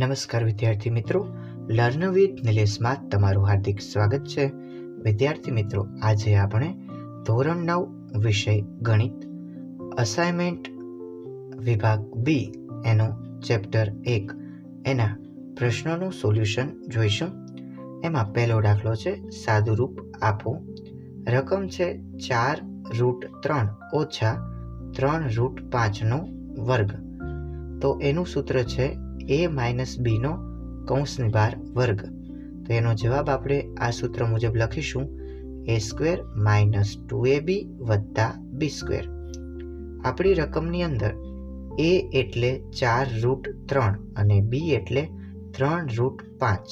નમસ્કાર વિદ્યાર્થી મિત્રો. લર્ન વિથ નિલેશમાં તમારું હાર્દિક સ્વાગત છે. વિદ્યાર્થી મિત્રો, આજે આપણે ધોરણ નવ વિષય ગણિત અસાઇનમેન્ટ વિભાગ બી એનો ચેપ્ટર એક એના પ્રશ્નોનું સોલ્યુશન જોઈશું. એમાં પહેલો દાખલો છે, સાદુરૂપ આપો. રકમ છે ચાર રૂટ ત્રણ ઓછા ત્રણ રૂટ પાંચનો વર્ગ. તો એનું સૂત્ર છે એ માઇનસ બીનો કૌંસની બહાર વર્ગ. તો એનો જવાબ આપણે આ સૂત્ર મુજબ લખીશું. A square minus two A B વત્તા બી સ્ક્વેર. આપણી રકમની અંદર એ એટલે ચાર રૂટ ત્રણ અને બી એટલે ત્રણ રૂટ પાંચ.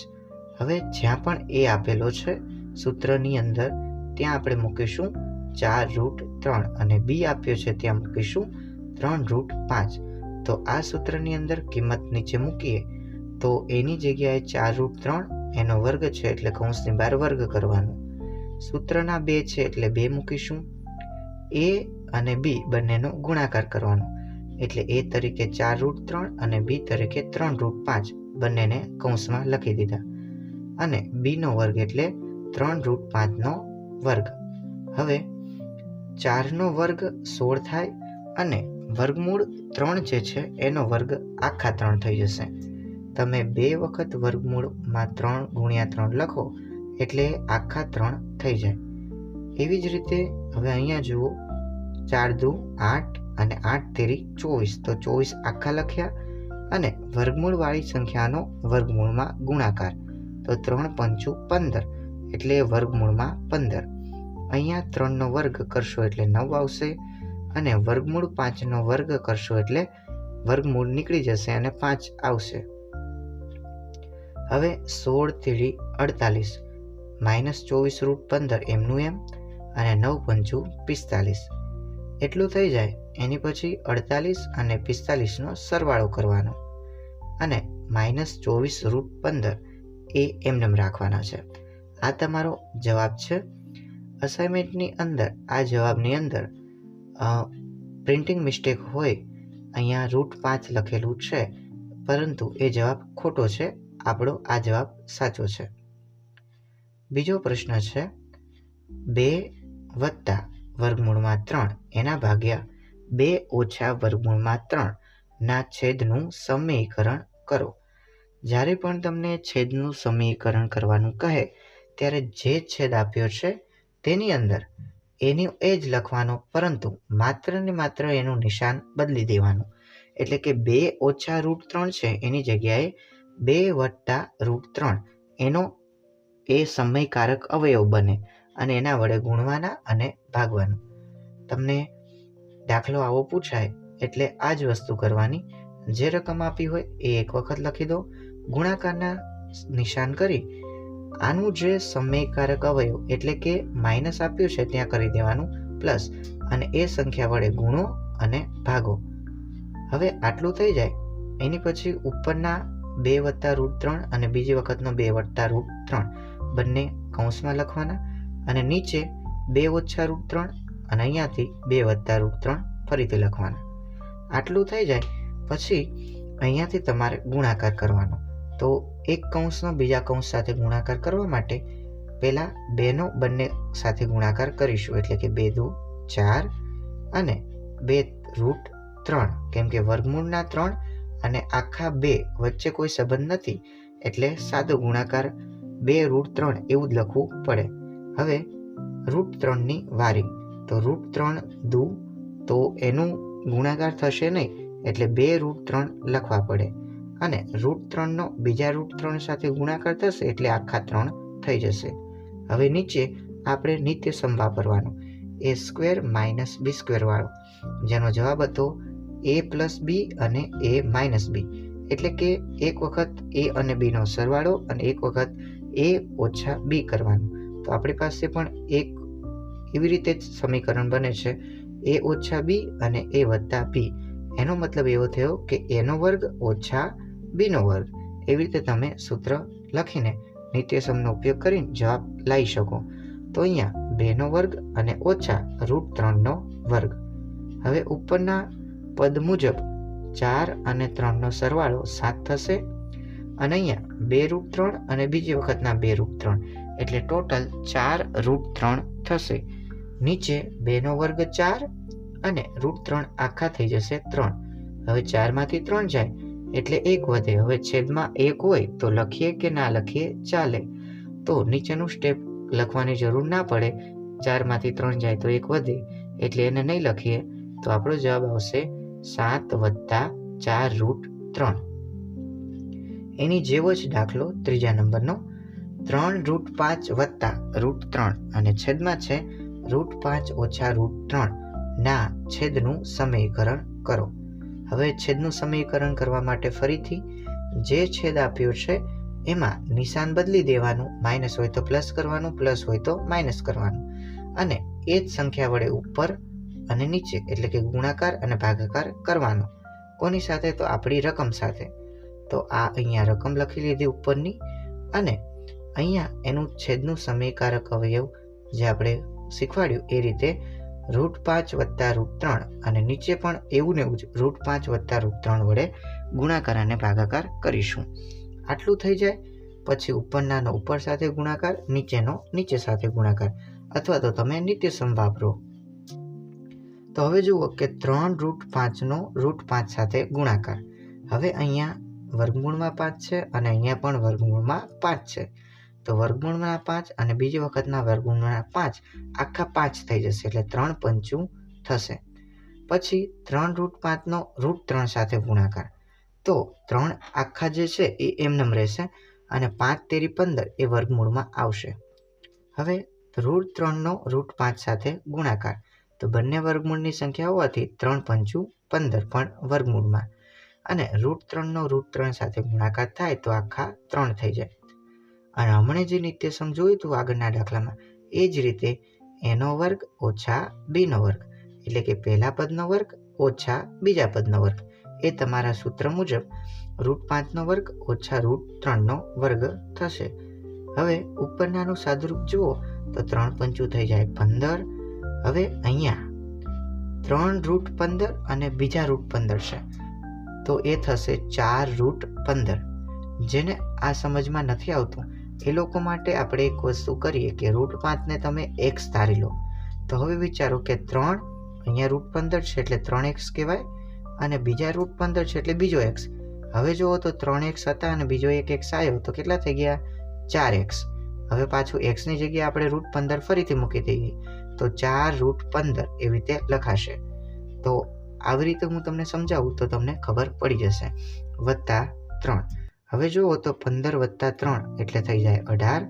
હવે જ્યાં પણ એ આપેલો છે, સૂત્રની અંદર, ત્યાં આપણે મૂકીશું ચાર રૂટ ત્રણ અને બી આપ્યો છે, ત્યાં મૂકીશું ત્રણ રૂટ પાંચ. તો આ સૂત્રની અંદર કિંમત નીચે મૂકીએ, તો એની જગ્યાએ ચાર રૂટ ત્રણ, એનો વર્ગ છે એટલે કૌંસની બાર વર્ગ કરવાનો. સૂત્રના બે છે એટલે બે મૂકીશું. એ અને બી બંનેનો ગુણાકાર કરવાનો. એટલે એ તરીકે ચાર રૂટ ત્રણ અને બી તરીકે ત્રણ રૂટ પાંચ બંનેને કૌંસમાં લખી દીધા. અને બીનો વર્ગ એટલે ત્રણ રૂટ પાંચનો વર્ગ. હવે ચારનો વર્ગ સોળ થાય અને વર્ગમૂળ ત્રણ જે છે, એનો વર્ગ આખા ત્રણ થઈ જશે. તમે બે વખત વર્ગમૂળમાં ત્રણ ગુણ્યા ત્રણ લખો, એટલે આખા ત્રણ થઈ જાય. એવી જ રીતે હવે અહીંયા જુઓ, ચાર દુ આઠ અને આઠ તેરી ચોવીસ. તો ચોવીસ આખા લખ્યા અને વર્ગમૂળવાળી સંખ્યાનો વર્ગમૂળમાં ગુણાકાર. તો ત્રણ પંચું પંદર, એટલે વર્ગમૂળમાં પંદર. અહીંયા ત્રણનો વર્ગ કરશો એટલે નવ આવશે. અને વર્ગમૂળ પાંચનો વર્ગ કરશો એટલે વર્ગમૂળ નીકળી જશે અને પાંચ આવશે. હવે સોળ તેડી અડતાલીસ, માઇનસ ચોવીસ રૂટ પંદર એમનું એમ અને નવ પંચું પિસ્તાલીસ. એટલું થઈ જાય, એની પછી અડતાલીસ અને પિસ્તાલીસનો સરવાળો કરવાનો અને માઇનસ ચોવીસ રૂટ પંદર એ એમનેમ રાખવાના છે. આ તમારો જવાબ છે. અસાઇનમેન્ટની અંદર, આ જવાબની અંદર પ્રિન્ટિંગ મિસ્ટેક હોય, અહીંયા રૂટ પાંચ લખેલું છે, પરંતુ એ જવાબ ખોટો છે, આપણો આ જવાબ સાચો છે. બીજો પ્રશ્ન છે, બે વત્તા વર્ગમૂળમાં ત્રણ, એના ભાગ્યા બે ઓછા વર્ગમૂળમાં ત્રણ, ના છેદનું સમીકરણ કરો. જ્યારે પણ તમને છેદનું સમીકરણ કરવાનું કહે, ત્યારે જે છેદ આપ્યો છે, તેની અંદર એની એ જ લખવાનો, પરંતુ માત્ર ને માત્ર એનું નિશાન બદલી દેવાનું. એટલે કે બે ઓછા રૂટ ત્રણ છે, એની જગ્યાએ બે વત્તા રૂટ ત્રણ. એનો એ સમયકારક અવયવ બને અને એના વડે ગુણવાના અને ભાગવાનું. તમને દાખલો આવો પૂછાય, એટલે આ જ વસ્તુ કરવાની. જે રકમ આપી હોય એ એક વખત લખી દો. ગુણાકારના નિશાન કરી આનું જે સમયકારક અવયવ એટલે કે માઇનસ આપ્યું છે ત્યાં કરી દેવાનું, પ્લસ અને એ સંખ્યા વડે ગુણો અને ભાગો. હવે આટલું થઈ જાય. એની પછી ઉપરના બે વત્તા રૂટ ત્રણ અને બીજી વખતનો બે વત્તા રૂટ ત્રણ. બંને કૌંસમાં લખવાના અને નીચે બે ઓછા રૂટ ત્રણ અને અહીંયાથી બે વત્તા રૂટ ત્રણ ફરીથી લખવાના. આટલું થઈ જાય. પછી અહીંયાથી તમારે ગુણાકાર કરવાનો. તો એક કૌંસનો બીજા કૌંસ સાથે ગુણાકાર કરવા માટે પહેલાં બેનો બંને સાથે ગુણાકાર કરીશું. એટલે કે બે દુ ચાર અને બે રૂટ ત્રણ. કેમ કે વર્ગમૂળના ત્રણ અને આખા બે વચ્ચે કોઈ સંબંધ નથી, એટલે સાદો ગુણાકાર બે રૂટ ત્રણ એવું જ લખવું પડે. હવે રૂટ ત્રણની વારી. તો રૂટ ત્રણ દુ તો એનું ગુણાકાર થશે નહીં, એટલે બે રૂટ ત્રણ લખવા પડે. અને રૂટ ત્રણનો બીજા રૂટ ત્રણ સાથે ગુણાકાર થશે એટલે આખા ત્રણ થઈ જશે. હવે નીચે આપણે નિત્ય સમ વાપરવાનો. A square minus B square વાળો. જેનો જવાબ હતો એ પ્લસ બી અને એ માઇનસ બી. એટલે કે એક વખત એ અને બીનો સરવાળો અને એક વખત એ ઓછા બી કરવાનું. તો આપણી પાસે પણ એક એવી રીતે જ સમીકરણ બને છે. એ ઓછા બી અને એ વત્તા બી. એનો મતલબ એવો થયો કે એનો વર્ગ ઓછા બીનો વર્ગ એવી રીતે તમે સૂત્ર લખીને નિત્યસમનો ઉપયોગ કરીને જવાબ લાવી શકો. તો અહીંયા બેનો વર્ગ અને ઓછા રૂટ ત્રણનો વર્ગ. હવે ઉપરના પદ મુજબ ચાર અને ત્રણનો સરવાળો સાત થશે અને અહીંયા બે રૂટ ત્રણ અને બીજી વખતના બે રૂટ ત્રણ. એટલે ટોટલ ચાર રૂટ ત્રણ થશે. નીચે બેનો વર્ગ ચાર અને રૂટ ત્રણ આખા થઈ જશે ત્રણ. હવે ચારમાંથી ત્રણ જાય. એટલે એક વધે. હવે છેદમાં એક હોય તો લખીએ કે ના લખીએ? ચાલે. તો નીચેનું સ્ટેપ લખવાની જરૂર ના પડે. ચારમાંથી ત્રણ જાય તો એક વધે. એટલે એને નહીં લખીએ. તો આપણો જવાબ આવશે સાત વત્તા ચાર રૂટ ત્રણ. એની જેવો જ દાખલો ત્રીજા નંબરનો. ત્રણ રૂટ પાંચ વત્તા રૂટ ત્રણ. અને છેદમાં છે રૂટ પાંચ ઓછા રૂટ ત્રણ. ના, છેદનું સમીકરણ કરો. હવે છેદનું સમીકરણ કરવા માટે ફરીથી જે છેદ આપ્યો છે, એમાં નિશાન બદલી દેવાનું, માઇનસ હોય તો પ્લસ કરવાનું, પ્લસ હોય તો માઇનસ કરવાનું. અને એ જ સંખ્યા વડે ઉપર અને નીચે, એટલે કે ગુણાકાર અને ભાગાકાર કરવાનો. કોની સાથે? તો આપણી રકમ સાથે. તો આ અહીંયા રકમ લખી લીધી ઉપરની અને અહીંયા એનું છેદનું સમીકારક અવયવ જે આપણે શીખવાડ્યું એ રીતે રૂટ પાંચ વત્તા રૂટ ત્રણ અને નીચે પણ એવું ને એવું જ રૂટ પાંચ વત્તા રૂટ ત્રણ વડે ગુણાકાર અને ભાગાકાર કરીશું. આટલું થઈ જાય, પછી ઉપરનાનો ઉપર સાથે ગુણાકાર, નીચેનો નીચે સાથે ગુણાકાર. અથવા તો તમે નિત્યસમ વાપરો. તો હવે જુઓ કે ત્રણ રૂટ પાંચનો રૂટ પાંચ સાથે ગુણાકાર. હવે અહીંયા વર્ગમૂળમાં પાંચ છે અને અહીંયા પણ વર્ગમૂળમાં પાંચ છે. તો વર્ગમૂળમાં પાંચ અને બીજી વખતના વર્ગમૂળના પાંચ આખા પાંચ થઈ જશે એટલે ત્રણ પંચું થશે. પછી ત્રણ રૂટ પાંચનો રૂટ ત્રણ સાથે ગુણાકાર. તો ત્રણ આખા જે છે એ એમનેમ રહેશે અને પાંચ તેરી પંદર એ વર્ગમૂળમાં આવશે. હવે રૂટ ત્રણનો રૂટ પાંચ સાથે ગુણાકાર. તો બંને વર્ગમૂળની સંખ્યા હોવાથી ત્રણ પંચું પંદર પણ વર્ગમૂળમાં. અને રૂટ ત્રણનો રૂટ ત્રણ સાથે ગુણાકાર થાય તો આખા ત્રણ થઈ જાય. અને હમણે જે નિત્ય સમજોયું હતું આગળના દાખલામાં, એ જ રીતે એનો વર્ગ ઓછા બીનો વર્ગ. એટલે કે પહેલા પદનો વર્ગ ઓછા બીજા પદનો વર્ગ. એ તમારા સૂત્ર મુજબ રૂટ પાંચનો વર્ગ ઓછા રૂટ ત્રણનો વર્ગ થશે. હવે ઉપરનાનું સાદુરૂપ જુઓ તો ત્રણ પંચું થઈ જાય પંદર. હવે અહીંયા ત્રણ રૂટ પંદર અને બીજા રૂટ પંદર છે. તો એ થશે ચાર રૂટ પંદર. જેને આ સમજમાં નથી આવતું. એ લોકો માટે આપણે એક વસ્તુ કરીએ કે રૂટ પાંચને તમે એક્સ ધારી લો. તો હવે વિચારો કે ત્રણ અહીંયા રૂટ પંદર છે એટલે ત્રણ એક્સ કહેવાય અને બીજા રૂટ પંદર છે એટલે બીજો એક્સ. હવે જુઓ તો ત્રણ એક્સ હતા અને બીજો એક એક્સ આવ્યો, તો કેટલા થઈ ગયા? ચાર એક્સ. હવે પાછું એક્સની જગ્યાએ આપણે રૂટ પંદર ફરીથી મૂકી દઈએ. તો ચાર રૂટ પંદર એવી રીતે લખાશે. તો આવી રીતે હું તમને સમજાવું તો તમને ખબર પડી જશે. વત્તા ત્રણ. હવે જુઓ તો પંદર વત્તા ત્રણ એટલે થઈ જાય અઢાર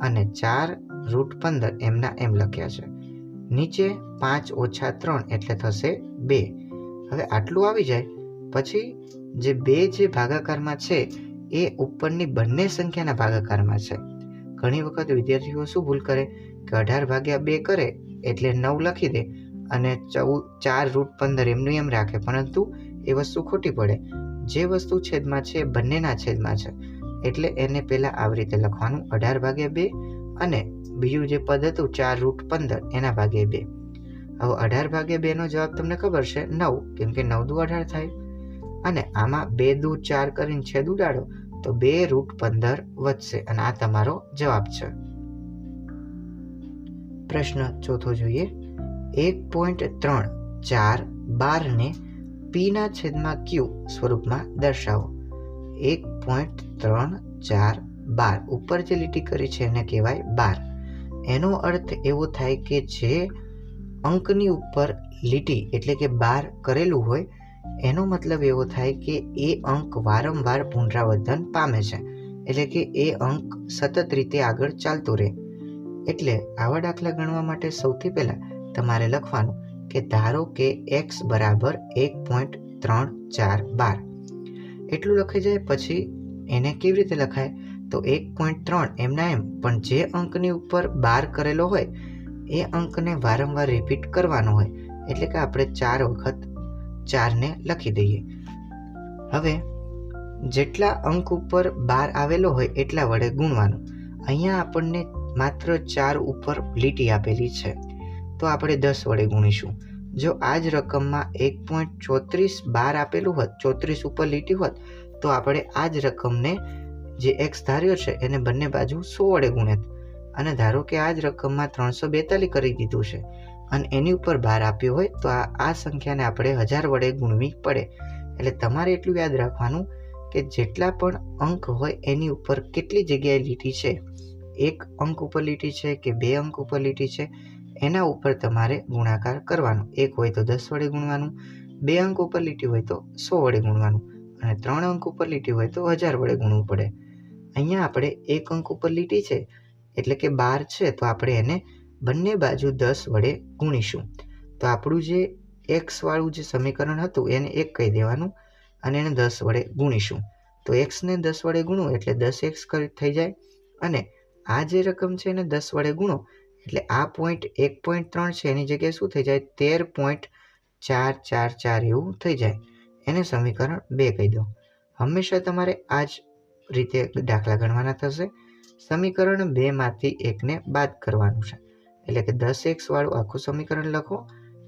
અને ચાર રૂટ પંદર એમના એમ લખ્યા છે. નીચે પાંચ ઓછા ત્રણ એટલે થશે બે. હવે આટલું આવી જાય. પછી જે બે જે ભાગાકારમાં છે, એ ઉપરની બંને સંખ્યાના ભાગાકારમાં છે. ઘણી વખત વિદ્યાર્થીઓ શું ભૂલ કરે? કે અઢાર ભાગ્યા બે કરે એટલે નવ લખી દે અને ચૌદ ચાર રૂટ પંદર એમનું એમ રાખે, પરંતુ એ વસ્તુ ખોટી પડે. જે વસ્તુ છેદમાં છે બંનેના છેદમાં છે. એટલે એને પહેલાં આવી રીતે લખવાનું અઢાર ભાગ્યા બે અને બીજું જે પદ હતું ચાર રૂટ પંદર એના ભાગે બે. હવે અઢાર ભાગે બેનો જવાબ તમને ખબર છે નવ, કેમ કે નવ દુ અઢાર થાય. અને આમાં બે દુ ચાર કરીને છેદ ઉડાડો તો બે રૂટ પંદર વધશે અને આ તમારો જવાબ છે. પ્રશ્ન ચોથો જોઈએ. એક પોઈન્ટ ત્રણ ચાર બારને પીના છેદમાં ક્યુ સ્વરૂપમાં દર્શાવો. એક પોઈન્ટ ત્રણ ચાર બાર. ઉપર જે લીટી કરી છે એને કહેવાય બાર. એનો અર્થ એવો થાય કે જે અંકની ઉપર લીટી એટલે કે બાર કરેલું હોય, એનો મતલબ એવો થાય કે એ અંક વારંવાર પુનરાવર્તન પામે છે. એટલે કે એ અંક સતત રીતે આગળ ચાલતો રહે. એટલે આવા દાખલા ગણવા માટે સૌથી પહેલાં તમારે લખવાનું કે ધારો કે એક્સ બરાબર એક પોઈન્ટ ત્રણ ચાર બાર. એટલું લખાઈ જાય પછી એને કેવી રીતે લખાય? તો એક પોઈન્ટ ત્રણ એમના એમ. પણ જે અંકની ઉપર બાર કરેલો હોય, એ અંકને વારંવાર રિપીટ કરવાનો હોય. એટલે કે આપણે ચાર વખત ચારને લખી દઈએ. હવે, જેટલા અંક ઉપર બાર આવેલો હોય, એટલા વડે ગુણવાનું. અહીંયા આપણને માત્ર ચાર ઉપર લીટી આપેલી છે. તો આપણે દસ વડે ગુણીશું. જો આ જ રકમમાં એક પોઈન્ટ ચોત્રીસ બાર આપેલું હોત, ચોત્રીસ ઉપર લીટી હોત, તો આપણે આ જ રકમને જે એક્સ ધાર્યો છે એને બંને બાજુ સો વડે ગુણેત. અને ધારો કે આ જ રકમમાં ત્રણસો બેતાલીસ કરી દીધું છે અને એની ઉપર બાર આપ્યો હોય, તો આ આ સંખ્યાને આપણે હજાર વડે ગુણવી પડે. એટલે તમારે એટલું યાદ રાખવાનું કે જેટલા પણ અંક હોય એની ઉપર કેટલી જગ્યાએ લીટી છે. એક અંક ઉપર લીટી છે કે બે અંક ઉપર લીટી છે? એના ઉપર તમારે ગુણાકાર કરવાનો. એક હોય તો દસ વડે ગુણવાનું, બે અંક ઉપર લીટી હોય તો સો વડે ગુણવાનું અને ત્રણ અંક ઉપર લીટી હોય તો હજાર વડે ગુણવું પડે. અહીંયા આપણે એક અંક ઉપર લીટી છે, એટલે કે બાર છે, તો આપણે એને બંને બાજુ દસ વડે ગુણીશું. તો આપણું જે એક્સવાળું જે સમીકરણ હતું એને એક કહી દેવાનું અને એને દસ વડે ગુણીશું. તો એક્સને દસ વડે ગુણો એટલે દસ એક્સ થઈ જાય અને આ જે રકમ છે એને દસ વડે ગુણો એટલે આ પોઈન્ટ એક પોઈન્ટ ત્રણ છે, એની જગ્યાએ શું થઈ જાય? તેર પોઈન્ટ ચાર ચાર ચાર એવું થઈ જાય. એને સમીકરણ બે કહી દો. હંમેશા તમારે આ જ રીતે દાખલા ગણવાના થશે. સમીકરણ બેમાંથી એકને બાદ કરવાનું છે. એટલે કે દસ એક્સવાળું આખું સમીકરણ લખો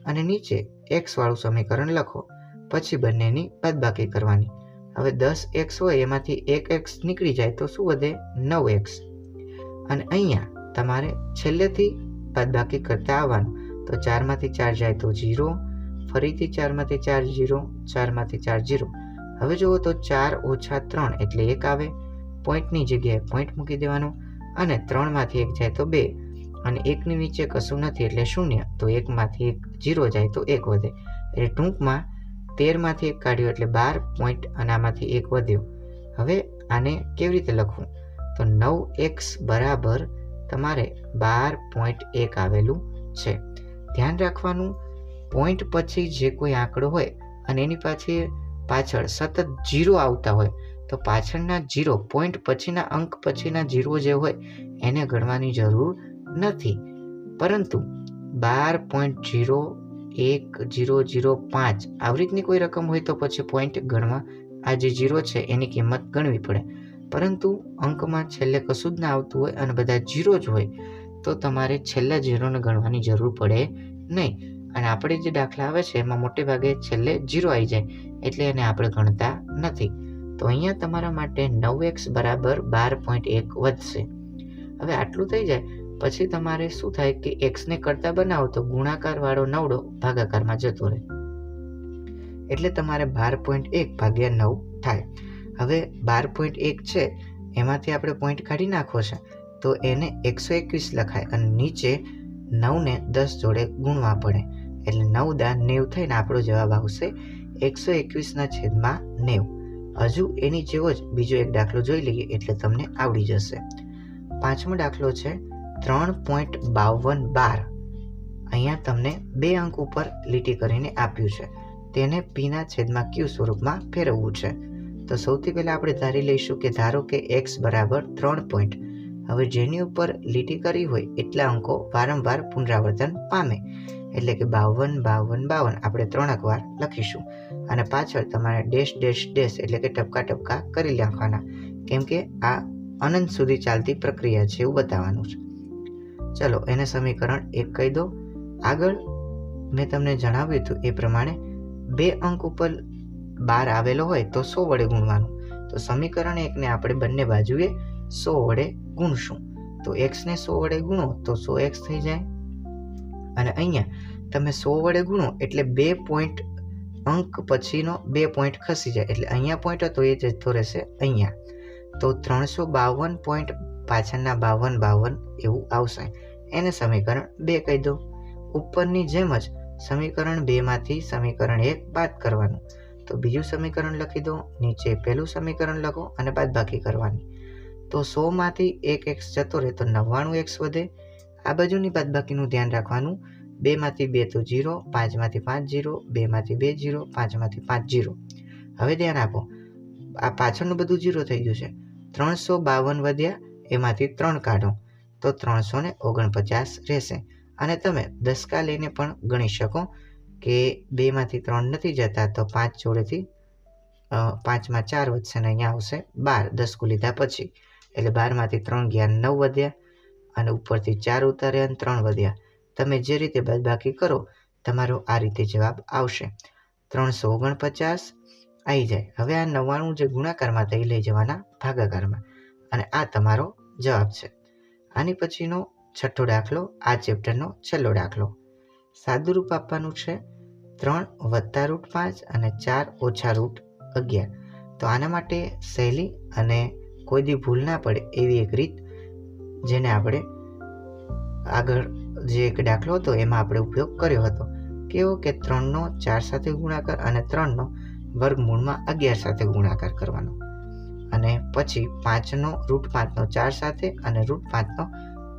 અને નીચે એક્સવાળું સમીકરણ લખો. પછી બંનેની બાદબાકી કરવાની. હવે દસ એક્સ હોય, એમાંથી એક એક્સ નીકળી જાય તો શું વધે? નવ એક્સ અને અહીંયા તમારે છેલ્લેથી બાદબાકી કરતા આવવાનું. તો ચારમાંથી ચાર જાય તો જીરો ફરીથી ચારમાંથી ચાર ઝીરો, ચારમાંથી ચાર ઝીરો. હવે જુઓ તો ચાર ઓછા ત્રણ એટલે એક આવે. પોઈન્ટની જગ્યાએ પોઈન્ટ મૂકી દેવાનો અને ત્રણમાંથી એક જાય તો બે. અને એકની નીચે કશું નથી એટલે શૂન્ય. તો એકમાંથી એક જીરો જાય તો એક વધે. એટલે ટૂંકમાં તેરમાંથી એક કાઢ્યો એટલે બાર પોઈન્ટ અને આમાંથી એક વધ્યો. હવે આને કેવી રીતે લખવું? તો નવ એક્સ બરાબર તમારે બાર પોઈન્ટ એક આવેલું છે. ધ્યાન રાખવાનું પોઈન્ટ પછી જે કોઈ આંકડો હોય અને એની પાછી પાછળ સતત જીરો આવતા હોય, તો પાછળના જીરો પોઈન્ટ પછીના અંક પછીના જીરો જે હોય, એને ગણવાની જરૂર નથી. પરંતુ બાર પોઈન્ટ જીરો એક જીરો જીરો પાંચ, આવી રીતની કોઈ રકમ હોય તો પછી પોઈન્ટ ગણવા, આ જે જીરો છે, એની કિંમત ગણવી પડે. પરંતુ અંકમાં છેલ્લે કશું જ ના આવતું હોય અને બધા જીરો જ હોય, તો તમારે છેલ્લા જીરોને ગણવાની જરૂર પડે નહીં. અને આપણે જે દાખલા આવે છે, એમાં મોટે ભાગે છેલ્લે જીરો આવી જાય, એટલે એને આપણે ગણતા નથી. તો અહીંયા તમારા માટે નવ એક્સ બરાબર બાર પોઈન્ટ એક વધશે. હવે આટલું થઈ જાય, પછી તમારે શું થાય કે એક્સને કરતા બનાવો તો ગુણાકાર વાળો નવડો ભાગાકારમાં જતો રહે. એટલે તમારે બાર પોઈન્ટ એક ભાગ્યા નવ થાય. હવે બાર પોઈન્ટ એક છે, એમાંથી આપણે પોઈન્ટ કાઢી નાખવો છે, તો એને એકસો એકવીસ લખાય અને નીચે નવને દસ જોડે ગુણવા પડે. એટલે નવ દા નેવ થઈને આપણો જવાબ આવશે એકસો એકવીસના છેદમાં નેવ. હજુ એની જેવો જ બીજો એક દાખલો જોઈ લઈએ એટલે તમને આવડી જશે. પાંચમો દાખલો છે, ત્રણ પોઈન્ટ બાવન બાર. અહીંયા તમને બે અંક ઉપર લીટી કરીને આપ્યું છે. તેને પીના છેદમાં ક્યુ સ્વરૂપમાં ફેરવવું છે. તો સૌથી પહેલાં આપણે ધારી લઈશું કે ધારો કે એક્સ બરાબર ત્રણ પોઈન્ટ હવે જેની ઉપર લીટી કરી હોય એટલા અંકો વારંવાર પુનરાવર્તન પામે. એટલે કે બાવન બાવન બાવન, આપણે ત્રણક વાર લખીશું. અને પાછળ તમારે ડેશ ડેશ ડેશ એટલે કે ટપકા ટપકા કરી નાખવાના. કેમ કે આ અનંત સુધી ચાલતી પ્રક્રિયા છે એવું બતાવવાનું છે. ચલો એને સમીકરણ એક કહી દો. આગળ મેં તમને જણાવ્યું હતું એ પ્રમાણે બે અંક ઉપર બાર આવેલો હોય તો સો વડે ગુણવાનું. તો સમીકરણ એકને આપણે બંને બાજુએ સો વડે ગુણશું. તો એક્સને સો વડે ગુણો તો સો એક્સ થઈ જાય. અને અહીંયા તમે સો વડે ગુણો એટલે બે પોઈન્ટ અંક પછીનો બે પોઈન્ટ ખસી જાય. એટલે અહીંયા પોઈન્ટ હતો એ જથ્થો રહેશે અહીંયા. તો ત્રણસો બાવન પોઈન્ટ પાછળના બાવન બાવન એવું આવશે. એને સમીકરણ બે કહી દો. ઉપરની જેમ જ સમીકરણ બેમાંથી સમીકરણ એક બાદ કરવાનું. તો બીજું સમીકરણ લખી દો, નીચે પહેલું સમીકરણ લખો અને બાદબાકી કરવાની. તો સોમાંથી એક એક્સ જતો રહે તો નવ્વાણું એક્સ વધે. આ બાજુની બાદબાકીનું ધ્યાન રાખવાનું. બેમાંથી બે તો જીરો પાંચમાંથી પાંચ જીરો બેમાંથી બે જીરો પાંચમાંથી પાંચ જીરો હવે ધ્યાન આપો, આ પાછળનું બધું જીરો થઈ ગયું છે. ત્રણસો બાવન વધ્યા, એમાંથી ત્રણ કાઢો. તો ત્રણસો ને ઓગણપચાસ રહેશે. અને તમે દસકા લઈને પણ ગણી શકો. કે બેમાંથી ત્રણ નથી જતા, તો પાંચ જોડેથી પાંચમાં ચાર વધશે અને અહીંયા આવશે બાર. દસકું લીધા પછી. એટલે બારમાંથી ત્રણ ગયા નવ વધ્યા અને ઉપરથી ચાર ઉતાર્યા અને ત્રણ વધ્યા. તમે જે રીતે બાદબાકી કરો, તમારો આ રીતે જવાબ આવશે. ત્રણસો ઓગણપચાસ આવી જાય. હવે આ નવ્વાણું જે ગુણાકારમાં થઈ, લઈ જવાના ભાગાકારમાં. અને આ તમારો જવાબ છે. આની પછીનો છઠ્ઠો દાખલો, આ ચેપ્ટરનો છેલ્લો દાખલો. સાદુરૂપ આપવાનું છે ત્રણ વત્તા રૂટ પાંચ અને ચાર ઓછા રૂટ અગિયાર. તો આના માટે સહેલી અને કોઈ દી ભૂલ ના પડે એવી એક રીત જેને આપણે આગળ જે એક દાખલો હતો એમાં આપણે ઉપયોગ કર્યો હતો. કેવો કે ત્રણનો ચાર સાથે ગુણાકાર અને ત્રણનો વર્ગમૂળમાં અગિયાર સાથે ગુણાકાર કરવાનો. અને પછી પાંચનો રૂટ પાંચનો ચાર સાથે અને રૂટ પાંચનો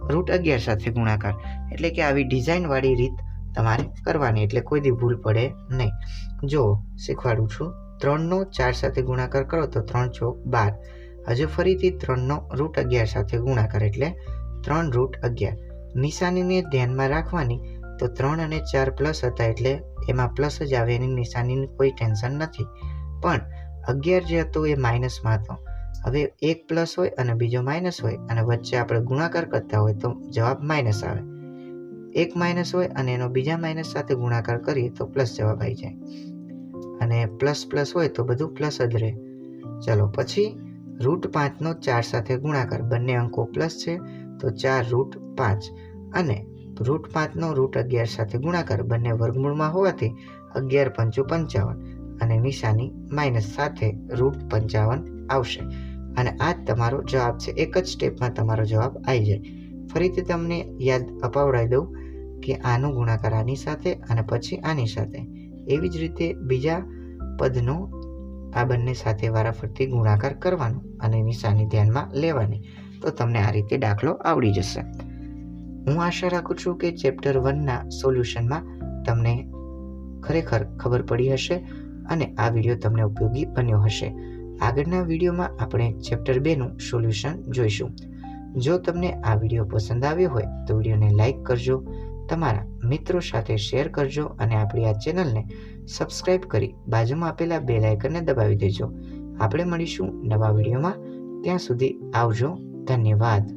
રૂટ અગિયાર સાથે ગુણાકાર. એટલે કે આવી ડિઝાઇનવાળી રીત તમારે કરવાની, એટલે કોઈ દી ભૂલ પડે નહીં. જો શીખવાડું છું, ત્રણનો ચાર સાથે ગુણાકાર કરો તો ત્રણ ચોક બાર. હજુ ફરીથી ત્રણનો રૂટ અગિયાર સાથે ગુણાકાર, એટલે ત્રણ રૂટ અગિયાર. નિશાનીને ધ્યાનમાં રાખવાની તો ત્રણ અને ચાર પ્લસ હતા, એટલે એમાં પ્લસ જ આવે, એની નિશાનીની કોઈ ટેન્શન નથી. પણ અગિયાર જે હતો એ માઇનસમાં હતો. હવે એક પ્લસ હોય અને બીજો માઇનસ હોય અને વચ્ચે આપણે ગુણાકાર કરતા હોય તો જવાબ માઇનસ આવે. એક માઇનસ હોય અને એનો બીજા માઇનસ સાથે ગુણાકાર કરીએ તો પ્લસ જવાબ આવી જાય. અને પ્લસ પ્લસ હોય તો બધું પ્લસ જ રહે. ચલો પછી રૂટ પાંચનો ચાર સાથે ગુણાકાર. બંને અંકો પ્લસ છે તો ચાર રૂટ પાંચ. અને રૂટ પાંચનો રૂટ અગિયાર સાથે ગુણાકાર. બંને વર્ગમૂળમાં હોવાથી અગિયાર પંચુ પંચાવન અને નિશાની માઇનસ સાથે રૂટ પંચાવન આવશે. અને આ જ તમારો જવાબ છે. એક જ સ્ટેપમાં તમારો જવાબ આવી જાય. ફરીથી તમને યાદ અપાવડાવી દઉં. કે આનો ગુણાકાર આની સાથે અને પછી આની સાથે. એવી જ રીતે બીજા પદનો આ બંને સાથે વારાફરતી ગુણાકાર કરવાનો અને નિશાની ધ્યાનમાં લેવાની. તો તમને આ રીતે દાખલો આવડી જશે. હું આશા રાખું છું કે ચેપ્ટર વનના સોલ્યુશનમાં તમને ખરેખર ખબર પડી હશે અને આ વીડિયો તમને ઉપયોગી બન્યો હશે. આગળના વિડીયોમાં આપણે ચેપ્ટર બેનું સોલ્યુશન જોઈશું. જો તમને આ વીડિયો પસંદ આવ્યો હોય તો વિડીયોને લાઇક કરજો તમારા મિત્રો સાથે શેર કરજો અને આપણી આ ચેનલને સબસ્ક્રાઇબ કરી બાજુમાં આપેલા બે લાઇકનને દબાવી દેજો. આપણે મળીશું નવા વિડીયોમાં. ત્યાં સુધી આવજો. ધન્યવાદ.